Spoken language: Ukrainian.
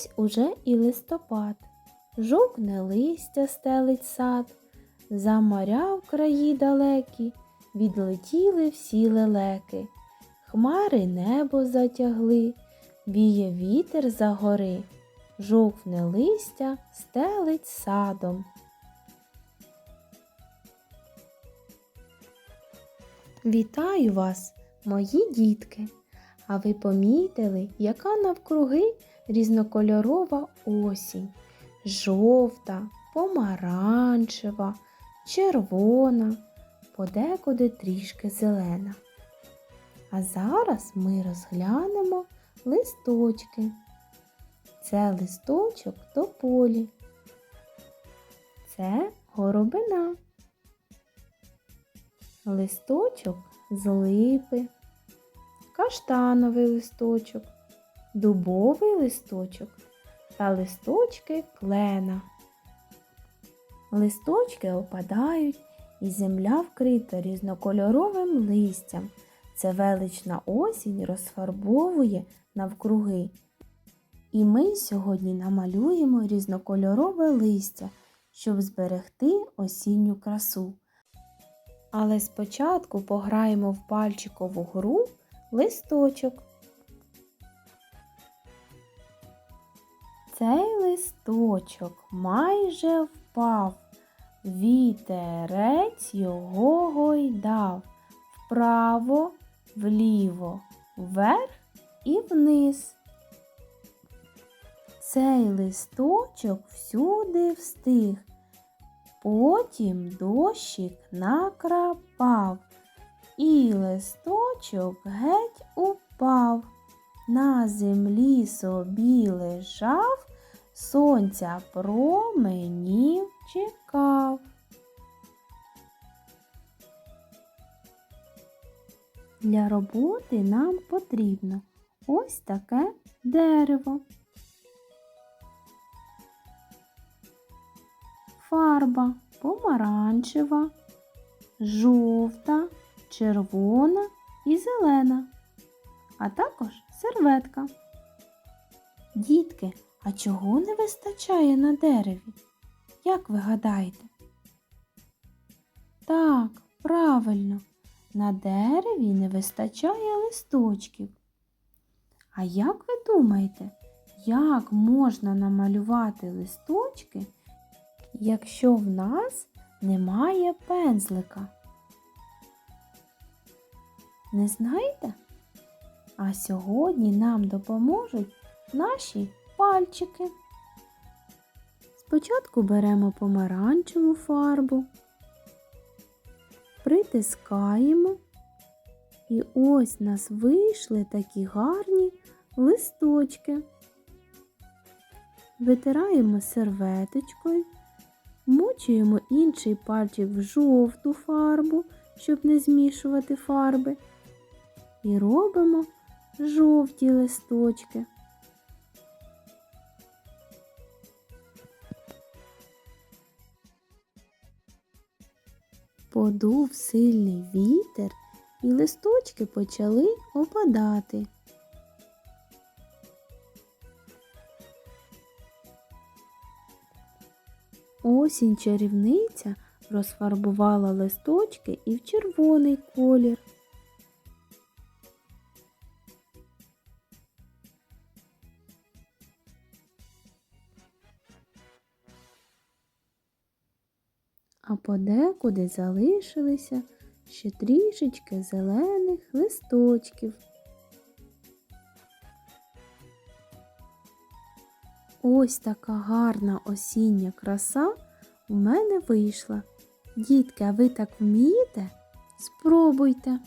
Ось уже і листопад, жовкне листя стелить сад, за моря в краї далекі відлетіли всі лелеки, хмари небо затягли, віє вітер за гори, жовкне листя стелить садом. Вітаю вас, мої дітки! А ви помітили, яка навкруги різнокольорова осінь? Жовта, помаранчева, червона, подекуди трішки зелена. А зараз ми розглянемо листочки. Це листочок тополі. Це горобина. Листочок з липи, каштановий листочок, дубовий листочок та листочки клена. Листочки опадають і земля вкрита різнокольоровим листям. Це велична осінь розфарбовує навкруги. І ми сьогодні намалюємо різнокольорове листя, щоб зберегти осінню красу. Але спочатку пограємо в пальчикову гру листочок. Цей листочок майже впав, вітерець його гойдав вправо, вліво, вверх і вниз. Цей листочок всюди встиг. Потім дощик накрапав, і листочок геть упав. На землі собі лежав, сонця променів чекав. Для роботи нам потрібно ось таке дерево. фарба помаранчева, жовта, червона і зелена, а також серветка. Дітки, а чого не вистачає на дереві? Як ви гадаєте? Так, правильно, на дереві не вистачає листочків. А як ви думаєте, як можна намалювати листочки? якщо в нас немає пензлика? Не знаєте? А сьогодні нам допоможуть наші пальчики. Спочатку беремо помаранчеву фарбу, притискаємо, і ось нас вийшли такі гарні листочки. Витираємо серветочкою Мочуємо інший пальчик в жовту фарбу, щоб не змішувати фарби. І робимо жовті листочки. Подув сильний вітер, і листочки почали опадати. Осінь чарівниця розфарбувала листочки і в червоний колір. А подекуди залишилися ще трішечки зелених листочків. Ось така гарна осіння краса у мене вийшла. Дітки, а ви так вмієте? Спробуйте!